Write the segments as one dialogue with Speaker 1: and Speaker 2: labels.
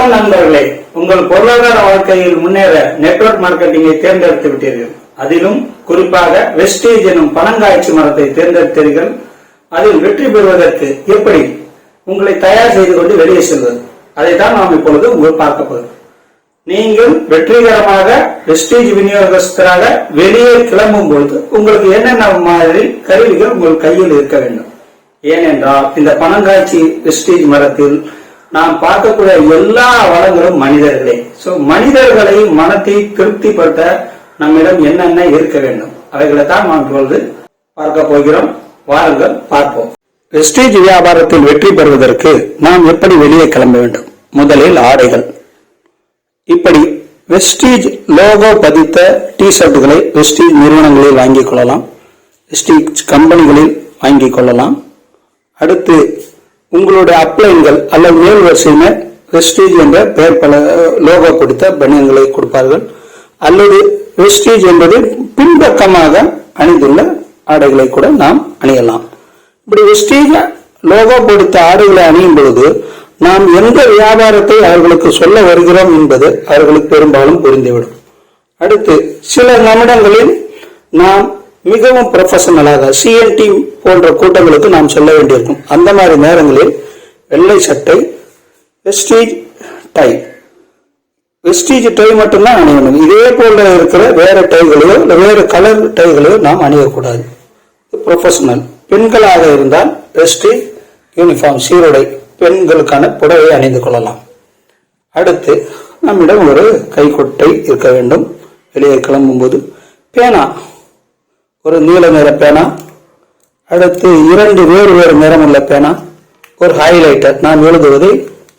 Speaker 1: வணக்கம் நண்பர்களே. உங்கள் பொருளாதார வாழ்க்கையில் முன்னேற நெட்வொர்க் மார்க்கெட்டிங்கை தேர்ந்தெடுத்து விட்டீர்கள். அதிலும் குறிப்பாக வெஸ்டேஜ் எனும் பணங்காய்ச்சி மரத்தை தேர்ந்தெடுத்தீர்கள். அதில் வெற்றி பெறுவதற்கு எப்படி உங்களை தயார் செய்து கொண்டு வெளியே செல்வது? அதை தான் நாம் இப்பொழுது உங்கள் பார்க்க போகிறோம். நீங்கள் வெற்றிகரமாக வெஸ்டேஜ் விநியோகஸ்தராக வெளியே கிளம்பும் பொழுது உங்களுக்கு என்னென்ன மாதிரி கருவிகள் உங்கள் கையில் இருக்க வேண்டும்? ஏனென்றால் இந்த பணங்காய்ச்சி வெஸ்டேஜ் மரத்தில் நாம் பார்க்கக்கூடிய எல்லா வளங்களும் மனிதர்களே. சோ மனிதர்களை மனத்தை திருப்திப்படுத்த நம்மிடம் என்னென்ன இருக்க வேண்டும்? அவைகளை தான் நாம் இப்பொழுது பார்க்க போகிறோம். வாருங்கள் பார்ப்போம். வெஸ்டேஜ் வியாபாரத்தில் வெற்றி பெறுவதற்கு நாம் எப்படி வெளியே கிளம்ப வேண்டும்? முதலில் ஆடைகள். இப்படி வெஸ்டீஜ் லோகோ பதித்த டி ஷர்ட்டுகளை வெஸ்டீஜ் நிறுவனங்களில் வாங்கிக் கொள்ளலாம். வெஸ்டீஜ் கம்பெனிகளில் வாங்கிக் கொள்ளலாம். அடுத்து உங்களுடைய அப்ளைன்கள் அல்லது மேல் வரிசையினர் வெஸ்டேஜ் என்ற பெயர் பல லோகோ கொடுத்த பனியன்களை கொடுப்பார்கள். அல்லது வெஸ்டேஜ் என்பது பின்பக்கமாக அணிந்துள்ள ஆடைகளை கூட நாம் அணியலாம். இப்படி வெஸ்டேஜ் லோகோ கொடுத்த ஆடைகளை அணியும் பொழுது நாம் எந்த வியாபாரத்தை அவர்களுக்கு சொல்ல வருகிறோம் என்பது அவர்களுக்கு பெரும்பாலும் புரிந்துவிடும். அடுத்து சில நிமிடங்களில் நாம் மிகவும் ப்ரொஃபஷனலாக சிஎன்டி போன்ற கூட்டங்களுக்கு நாம் சொல்ல வேண்டியிருக்கும். அந்த மாதிரி நேரங்களில் வெள்ளை சட்டை வெஸ்டீஜ் டை வெஸ்டீஜ் டை மட்டும்தான் அணியணும் இதே போல இருக்கிற வேற டைகளையோ இல்லை வேறு கலர் டைகளையோ நாம் அணியக்கூடாது. ப்ரொஃபஷனல் பெண்களாக இருந்தால் வெஸ்டீஜ் யூனிஃபார்ம் சீருடை பெண்களுக்கான புடவை அணிந்து கொள்ளலாம். அடுத்து நம்மிடம் ஒரு கைக்குட்டை இருக்க வேண்டும். வெளியே கிளம்பும்போது பேனா. ஒரு நீல நிற பேனா அடுத்து இரண்டு வேறு வேறு நிறமுள்ள பேனா ஒரு ஹைலைட்டர் நாம் எழுதுவதை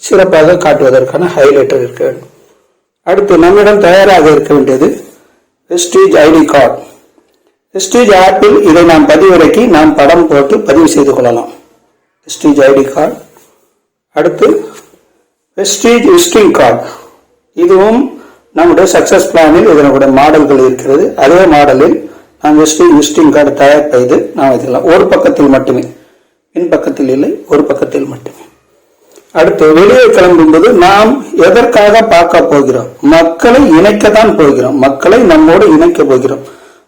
Speaker 1: சிறப்பாக காட்டுவதற்கான ஹைலைட்டர் இருக்க வேண்டும். அடுத்து நம்மிடம் தயாராக இருக்க வேண்டியது வெஸ்டீஜ் ஐடி கார்டு வெஸ்டீஜ் ஆப்பில் இதை நாம் பதிவிறக்கி நாம் படம் போட்டு பதிவு செய்து கொள்ளலாம். வெஸ்டீஜ் ஐடி கார்டு அடுத்து வெஸ்டீஜ் விசிட்டிங் கார்டு இதுவும் நம்முடைய சக்சஸ் பிளானில் இதனுடைய மாடல்கள் இருக்கிறது. அதே மாடலில் நான் வெஸ்டீஜ் விசிட்டிங் கார்டு தயார் செய்து நாம் இதெல்லாம் ஒரு பக்கத்தில் மட்டுமே. பின் பக்கத்தில் இல்லை ஒரு பக்கத்தில் மட்டுமே. அடுத்து வெளியே கிளம்பும்போது நாம் எதற்காக பார்க்க போகிறோம்? மக்களை இணைக்கத்தான் போகிறோம். மக்களை நம்மோடு இணைக்க போகிறோம்.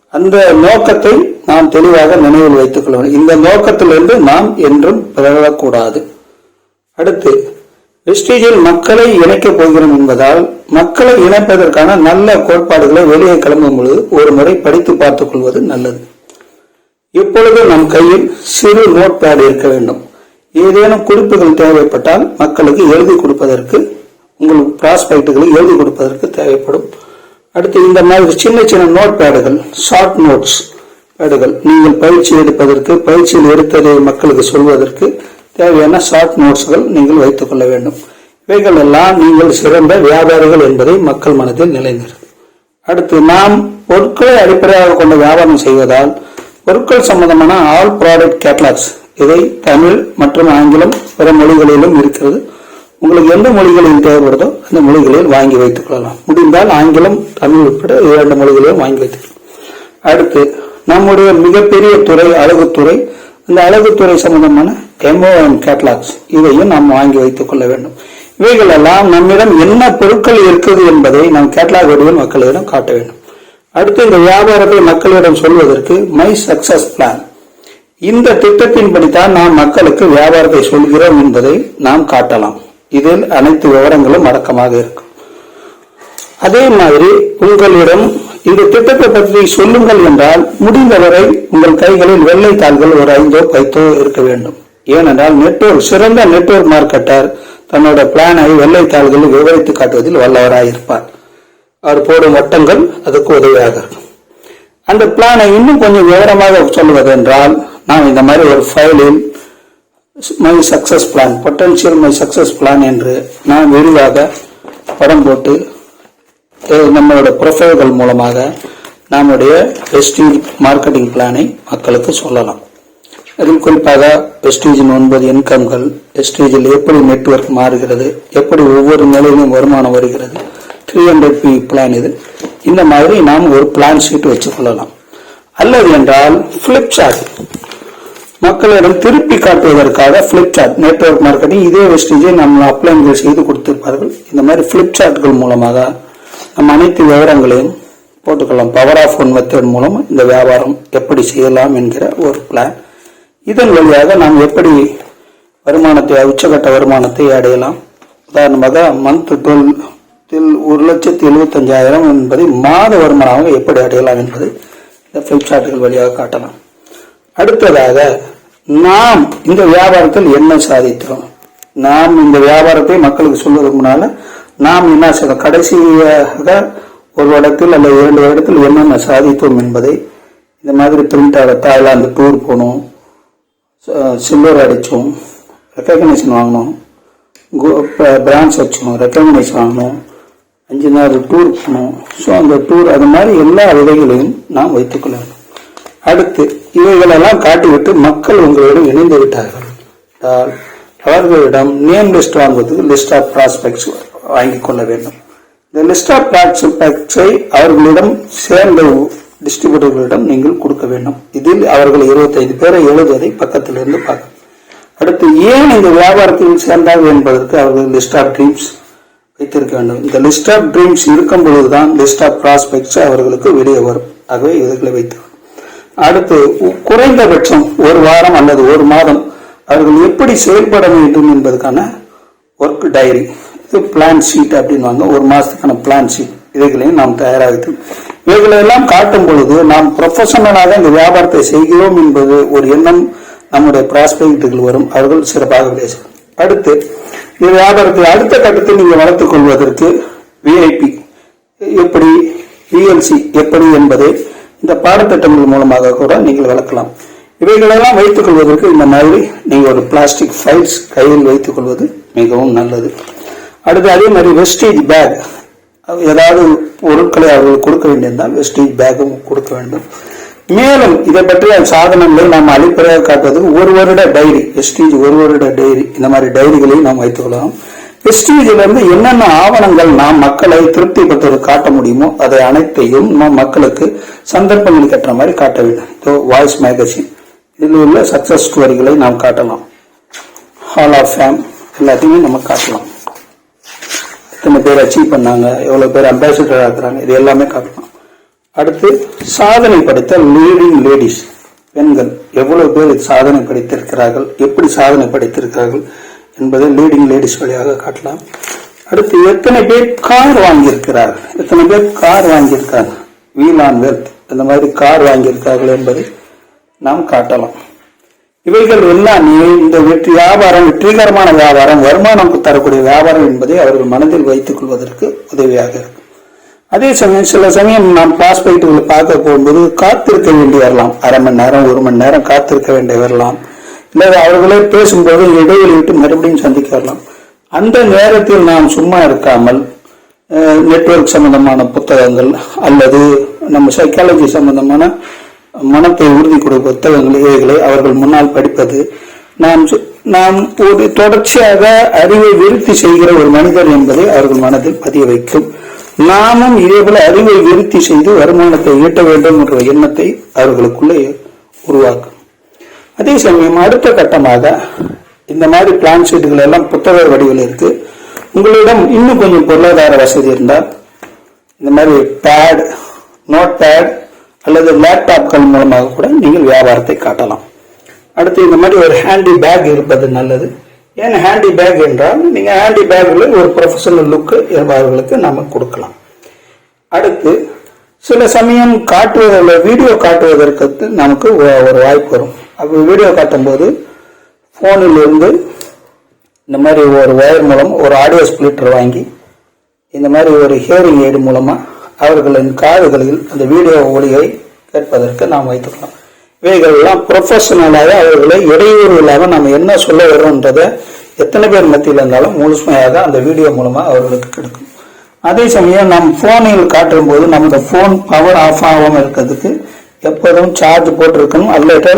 Speaker 1: அந்த நோக்கத்தை நாம் தெளிவாக நினைவில் வைத்துக் கொள்ள வேண்டும். இந்த நோக்கத்திலிருந்து நாம் என்றும் பிறழக்கூடாது. அடுத்து வெஸ்டீஜில் மக்களை இணைக்கப் போகிறோம் என்பதால் மக்களை இணைப்பதற்கான நல்ல கோட்பாடுகளை வெளியே கிளம்பும் பொழுது ஒரு முறை படித்து பார்த்துக் கொள்வது நல்லது. இப்பொழுது நம் கையில் சிறு நோட் பேட் இருக்க வேண்டும். ஏதேனும் குறிப்புகள் தேவைப்பட்டால் மக்களுக்கு எழுதி கொடுப்பதற்கு உங்கள் ப்ராஸ்பெக்டுகளை எழுதி கொடுப்பதற்கு தேவைப்படும். அடுத்து இந்த மாதிரி சின்ன சின்ன நோட் பேடுகள் ஷார்ட் நோட்ஸ் பேடுகள் நீங்கள் பயிற்சி எடுப்பதற்கு பயிற்சியில் எடுத்ததை மக்களுக்கு சொல்வதற்கு தேவையான ஷார்ட் நோட்ஸ்கள் நீங்கள் வைத்துக் கொள்ள வேண்டும். இவைகள் எல்லாம் நீங்கள் சிறந்த வியாபாரிகள் என்பதை மக்கள் மனதில் நிலைநிறும் அடுத்து நாம் பொருட்களை அடிப்படையாக கொண்ட வியாபாரம் செய்வதால் பொருட்கள் சம்பந்தமான ஆல் ப்ராடக்ட் கேட்லாக்ஸ் இதை தமிழ் மற்றும் ஆங்கிலம் பிற மொழிகளிலும் இருக்கிறது. உங்களுக்கு எந்த மொழிகளில் தேவைப்படுதோ அந்த மொழிகளில் வாங்கி வைத்துக் கொள்ளலாம். முடிந்தால் ஆங்கிலம் தமிழ் உட்பட இரண்டு மொழிகளையும் வாங்கி வைத்துக்கலாம் அடுத்து நம்முடைய மிகப்பெரிய துறை அழகுத்துறை. அந்த அழகுத்துறை சம்பந்தமான எம்ஓஎம் கேட்லாக்ஸ் இதையும் நாம் வாங்கி வைத்துக் கொள்ள வேண்டும். இவைகளெல்லாம் நம்மிடம் என்ன பொருட்கள் இருக்குது என்பதை நாம் கேட்லாக் வடிவில் மக்களிடம் காட்ட வேண்டும். அடுத்து இந்த வியாபாரத்தை மக்களிடம் சொல்வதற்கு மை சக்சஸ் பிளான் இந்த திட்டத்தின்படித்தான் நாம் மக்களுக்கு வியாபாரத்தை சொல்கிறோம் என்பதை நாம் காட்டலாம். இதில் அனைத்து விவரங்களும் அடக்கமாக இருக்கும். அதே மாதிரி உங்களிடம் இந்த திட்டத்தை பற்றி சொல்லுங்கள் என்றால் முடிந்தவரை உங்கள் கைகளில் வெள்ளை தாள்கள் ஒரு ஐந்தோ பைத்தோ இருக்க வேண்டும். ஏனென்றால் நெட்வொர்க் சிறந்த நெட்வொர்க் மார்க்கெட்டர் தன்னோட பிளானை வெள்ளைத்தாள்களில் விவரித்து காட்டுவதில் வல்லவராக இருப்பார். அவர் போடும் வட்டங்கள் அதுக்கு உதவியாக இருக்கும். அந்த பிளானை இன்னும் கொஞ்சம் விவரமாக சொல்வதென்றால் நாம் இந்த மாதிரி ஒரு ஃபைலில் my success plan potential my success plan என்று நாம் விரிவாக படம் போட்டு அஹ், நம்மளோட ப்ரொஃபைல்கள் மூலமாக நம்முடைய வெஸ்டீஜ் மார்க்கெட்டிங் பிளானை மக்களுக்கு சொல்லலாம். அதில் குறிப்பாக வெஸ்டீஜின் ஒன்பது இன்கம்கள் வெஸ்டீஜில் எப்படி நெட்வொர்க் மாறுகிறது எப்படி ஒவ்வொரு நிலையிலும் வருமானம் வருகிறது. த்ரீ ஹண்ட்ரட் பி பிளான் இது. இந்த மாதிரி நாம் ஒரு பிளான் ஷீட் வச்சுக்கொள்ளலாம் அல்லது என்றால் ஃபிளிப் சார்ட் மக்களிடம் திருப்பி காட்டுவதற்காக பிளிப்சார்ட் நெட்வொர்க் மார்க்கெட்டிங் இதே வெஸ்டேஜை நம்ம அப்ளைன்கள் செய்து கொடுத்திருப்பார்கள். இந்த மாதிரி பிளிப்சார்ட்கள் மூலமாக நம்ம அனைத்து விவரங்களையும் போட்டுக்கலாம் பவர் ஆஃப் ஒன் மெத்தட் மூலம் இந்த வியாபாரம் எப்படி செய்யலாம் என்கிற ஒரு பிளான் இதன் வழியாக நாம் எப்படி வருமானத்தை உச்சகட்ட வருமானத்தை அடையலாம்? உதாரணமாக மந்த் டுவெல் ஒரு லட்சத்தி எழுபத்தஞ்சாயிரம் என்பதை மாத வருமானமாக எப்படி அடையலாம் என்பதை இந்த ஃபிளிப்சார்ட்டுகள் வழியாக காட்டலாம். அடுத்ததாக நாம் இந்த வியாபாரத்தில் என்ன சாதித்தோம்? நாம் இந்த வியாபாரத்தை மக்களுக்கு சொல்வதற்கு முன்னால் நாம் என்ன செய்தோம்? கடைசியாக ஒரு இடத்தில் அல்லது இரண்டு இடத்தில் என்னென்ன சாதித்தோம் என்பதை இந்த மாதிரி பிரிண்ட் தாய்லாந்து டூர் போனோம். சில்வர் அடித்தோம் ரெக்கக்னேஷன் வாங்கினோம். பிரான்ச் வச்சோம் ரெக்கக்னேஷன் வாங்கினோம். அஞ்சு நாள் டூர் போனோம். ஸோ அந்த டூர் அது மாதிரி எல்லா விதைகளையும் நாம் வைத்துக்கொள்ள வேண்டும். அடுத்து இவைகளெல்லாம் காட்டிவிட்டு மக்கள் உங்களோடு இணைந்து விட்டார்கள். அவர்களிடம் நேம் லிஸ்ட் வாங்குவதற்கு லிஸ்ட் ஆஃப் ப்ராஸ்பெக்ட்ஸ் வாங்கி கொள்ள வேண்டும். இந்த லிஸ்ட் ஆஃப் ப்ராஸ்பெக்ட்ஸை அவர்களிடம் சேர்ந்த டிஸ்ட்ரிபியூட்டர்களிடம் நீங்கள் கொடுக்க வேண்டும். இதில் அவர்கள் இருபத்தைந்து பேரை எழுதுவதை பக்கத்திலிருந்து பார்க்க. அடுத்து ஏன் இந்த வியாபாரத்தில் சேர்ந்தார்கள் என்பதற்கு அவர்கள் லிஸ்ட் ஆஃப் ட்ரீம்ஸ் வைத்திருக்க வேண்டும். இந்த லிஸ்ட் ஆஃப் ட்ரீம்ஸ் இருக்கும் பொழுதுதான் லிஸ்ட் ஆஃப் ப்ராஸ்பெக்ட்ஸ் அவர்களுக்கு வெளியே வரும். ஆகவே இதுகளை வைத்து அடுத்து குறைந்தபட்சம் ஒரு வாரம் அல்லது ஒரு மாதம் அவர்கள் எப்படி செயல்பட வேண்டும் என்பதற்கான ஒர்க் டைரி இது பிளான் ஷீட் அப்படின்வாங்க ஒரு மாதத்துக்கான பிளான் ஷீட் இவைகளையும் நாம் தயாராகித்து இவைகளெல்லாம் காட்டும் பொழுது நாம் ப்ரொஃபஷனலாக இந்த வியாபாரத்தை செய்கிறோம் என்பது ஒரு எண்ணம் நம்முடைய ப்ராஸ்பெக்டுகள் வரும். அவர்கள் சிறப்பாக பேச அடுத்து இந்த வியாபாரத்தை அடுத்த கட்டத்தில் நீங்கள் வளர்த்துக் கொள்வதற்கு விஐபி எப்படி விஎல்சி எப்படி என்பதை இந்த பாடத்திட்டங்கள் மூலமாக கூட நீங்கள் வளர்க்கலாம் இவைகளெல்லாம் வைத்துக் கொள்வதற்கு இந்த மாதிரி நீங்கள் ஒரு பிளாஸ்டிக் ஃபைல்ஸ் கையில் வைத்துக் கொள்வது மிகவும் நல்லது. அடுத்து அதே மாதிரி வெஸ்டேஜ் பேக் ஏதாவது பொருட்களை அவர்கள் கொடுக்க வேண்டியிருந்தால் வெஸ்டேஜ் பேக்கும் கொடுக்க வேண்டும். மேலும் இதை பற்றிய சாதனங்களை நாம் அடிப்படையாக காட்டுவது ஒரு வருட டைரி வெஸ்டேஜ் ஒரு வருட டைரி இந்த மாதிரி டைரிகளை நாம் வைத்துக் கொள்ளலாம். வெஸ்டேஜில் இருந்து என்னென்ன ஆவணங்கள் நாம் மக்களை திருப்திப்படுத்துவது காட்ட முடியுமோ அதை அனைத்தையும் நாம் மக்களுக்கு சந்தர்ப்பங்களுக்கு ஏற்ற மாதிரி காட்ட வேண்டும். இதோ வாய்ஸ் மேகசின் இதில் உள்ள சக்சஸ் ஸ்டோரிகளை நாம் காட்டலாம். ஹால் ஆஃப் ஃபேம் எல்லாத்தையுமே நம்ம காட்டலாம். எத்தனை பேர் அச்சீவ் பண்ணாங்க எவ்வளவு பேர் அம்பாசிடர் ஆக்குறாங்க இது எல்லாமே காட்டலாம் அடுத்து சாதனை படைத்த லீடிங் லேடிஸ் பெண்கள். எவ்வளவு பேர் சாதனை படைத்திருக்கிறார்கள் எப்படி சாதனை படைத்திருக்கிறார்கள் என்பதை லீடிங் லேடிஸ் வழியாக காட்டலாம். அடுத்து எத்தனை பேர் கார் வாங்கியிருக்கிறார்கள் எத்தனை பேர் கார் வாங்கியிருக்காங்க? வீல் ஆன் வெல்த் இந்த மாதிரி கார் வாங்கியிருக்கார்கள் என்பதை நாம் காட்டலாம். இவைகள் எல்லாமே இந்த வெற்றி வியாபாரம் வெற்றிகரமான வியாபாரம் வருமானம் தரக்கூடிய வியாபாரம் என்பதை அவர்கள் மனதில் வைத்துக் கொள்வதற்கு உதவியாக இருக்கும். அதே சமயம் சில சமயம் நாம் பாஸ்பைட்டுகளை பார்க்க போகும்போது காத்திருக்க வேண்டி வரலாம். அரை மணி நேரம் ஒரு மணி நேரம் காத்திருக்க வேண்டி வரலாம். இல்லை அவர்களே பேசும்போது இடைவெளி விட்டு மறுபடியும் சந்திக்க வரலாம். அந்த நேரத்தில் நாம் சும்மா இருக்காமல் நெட்வொர்க் சம்பந்தமான புத்தகங்கள் அல்லது நம்ம சைக்காலஜி சம்பந்தமான மனத்தை உறுதி கொடுக்கும் புத்தகங்கள் அவர்கள் முன்னால் படிப்பது. நாம் நாம் ஒரு தொடர்ச்சியாக அறிவை விருத்தி செய்கிற ஒரு மனிதர் என்பதை அவர்கள் மனதில் பதிய வைக்கும். நாமும் இதேபோல அறிவை விருத்தி செய்து வருமானத்தை ஈட்ட வேண்டும் என்ற எண்ணத்தை அவர்களுக்குள்ளே உருவாக்கும். அதே சமயம் அடுத்த கட்டமாக இந்த மாதிரி பிளான் ஷீட்டுகள் எல்லாம் புத்தக வடிவில் இருக்கு. உங்களிடம் இன்னும் கொஞ்சம் பொருளாதார வசதி இருந்தால் இந்த மாதிரி பேட் நோட் பேட் அல்லது லேப்டாப்கள் மூலமாக கூட நீங்கள் வியாபாரத்தை காட்டலாம். அடுத்து இந்த மாதிரி ஒரு ஹேண்டி பேக் இருப்பது நல்லது. ஏன் ஹேண்டி பேக் என்றால் நீங்கள் ஹேண்டி பேக்கில் ஒரு ப்ரொஃபஷனல் லுக்கு அவர்களுக்கு நாம் கொடுக்கலாம். அடுத்து சில சமயம் காட்டுவதில் வீடியோ காட்டுவதற்கு நமக்கு ஒரு வாய்ப்பு வரும். அப்போ வீடியோ காட்டும்போது ஃபோனில் இருந்து இந்த மாதிரி ஒரு ஒயர் மூலம் ஒரு ஆடியோ ஸ்பிளிட்டர் வாங்கி இந்த மாதிரி ஒரு ஹியரிங் எய்டு மூலமாக அவர்களின் காதுகளில் அந்த வீடியோ ஒளியை கேட்பதற்கு நாம் வைத்துக்கலாம் இவைகள் எல்லாம் ப்ரொஃபஷனலாக அவர்களை இடையூறு இல்லாமல் நம்ம என்ன சொல்ல வரோன்றதை எத்தனை பேர் மத்தியில் இருந்தாலும் முழுமையாக அந்த வீடியோ மூலமாக அவர்களுக்கு கிடைக்கும். அதே சமயம் நம் ஃபோனில் காட்டும் போது நமது ஃபோன் பவர் ஆஃப் ஆகாமல் இருக்கிறதுக்கு எப்போதும் சார்ஜ் போட்டிருக்கணும். அல்லது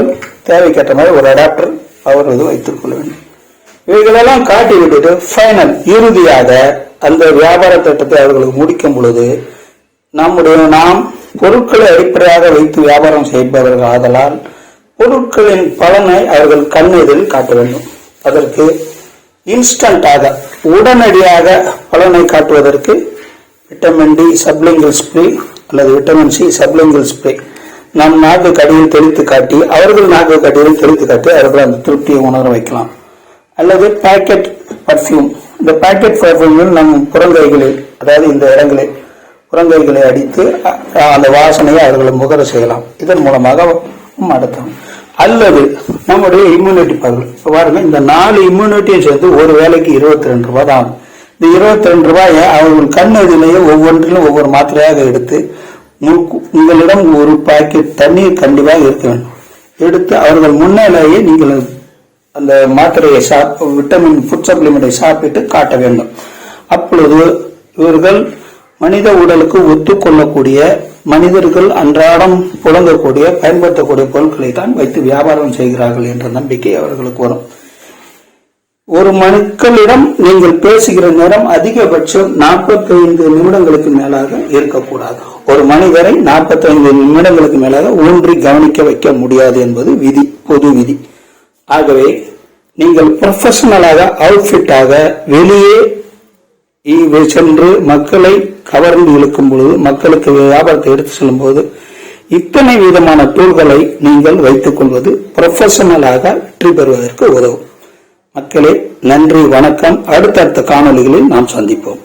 Speaker 1: தேவைக்கேற்ற மாதிரி ஒரு அடாப்டர் அவர் இது வைத்துக் கொள்ள வேண்டும். இவைகளெல்லாம் காட்டி விட்டுட்டு ஃபைனல் இறுதியாக அந்த வியாபார திட்டத்தை அவர்களுக்கு முடிக்கும் பொழுது நம்முடைய நாம் பொருட்களை அடிப்படையாக வைத்து வியாபாரம் செய்பவர்கள் ஆதலால் பொருட்களின் பலனை அவர்கள் கண்ணெதிரில் காட்ட வேண்டும். அதற்கு இன்ஸ்டண்டாக உடனடியாக பலனை காட்டுவதற்கு விட்டமின் டி சப்லிங்கல் ஸ்ப்ரே அல்லது விட்டமின் சி சப்லிங்கல் ஸ்ப்ரே. நம் நாக்கு கடியில் தெளித்து காட்டி அவர்கள் நாக்கு கடியில் தெளித்து காட்டி அவர்கள் அந்த திருப்தியை உணர வைக்கலாம். அல்லது பாக்கெட் பர்ஃப்யூம் இந்த பாக்கெட் பர்ஃப்யூமில் நம் புறங்கைகளில் அதாவது இந்த இடங்களில் புறங்கைகளை அடித்து அந்த வாசனையை அவர்கள் முகர செய்யலாம். இதன் மூலமாக நடத்தலாம் அல்லது நம்முடைய இம்யூனிட்டி பவர் இப்ப பாருங்க இந்த நாலு இம்யூனிட்டியும் சேர்த்து ஒரு வேலைக்கு இருபத்தி ரெண்டு ரூபாய் தான் இந்த இருபத்தி ரெண்டு ரூபாயை அவர்கள் கண் எதிலேயே ஒவ்வொன்றிலும் ஒவ்வொரு மாத்திரையாக எடுத்து உங்களிடம் ஒரு பாக்கெட் தண்ணீர் கண்டிப்பாக இருக்க வேண்டும். எடுத்து அவர்கள் முன்னாலேயே நீங்கள் அந்த மாத்திரையை சாப் விட்டமின் ஃபுட் சப்ளிமெண்ட்டை சாப்பிட்டு காட்ட வேண்டும். அப்பொழுது இவர்கள் மனித உடலுக்கு ஒத்துக்கொள்ளக்கூடிய மனிதர்கள் அன்றாடம் புழங்கக்கூடிய பயன்படுத்தக்கூடிய பொருட்களை தான் வைத்து வியாபாரம் செய்கிறார்கள் என்ற நம்பிக்கை அவர்களுக்கு வரும். ஒரு மக்களிடம் நீங்கள் பேசுகிற நேரம் அதிகபட்சம் 45 நிமிடங்களுக்கு மேலாக இருக்கக்கூடாது. ஒரு மனிதரை 45 நிமிடங்களுக்கு மேலாக ஊன்றி கவனிக்க வைக்க முடியாது என்பது விதி பொது விதி. ஆகவே நீங்கள் ப்ரொஃபஷனலாக அவுட்ஃபிட்டாக வெளியே சென்று மக்களை கவர்ந்து இழுக்கும் பொழுது மக்களுக்கு வியாபாரத்தை எடுத்து செல்லும் போது இத்தனை விதமான டூல்களை நீங்கள் வைத்துக் கொள்வது ப்ரொஃபஷனலாக வெற்றி பெறுவதற்கு உதவும். மக்களே நன்றி வணக்கம். அடுத்தடுத்த காணொலிகளில் நாம் சந்திப்போம்.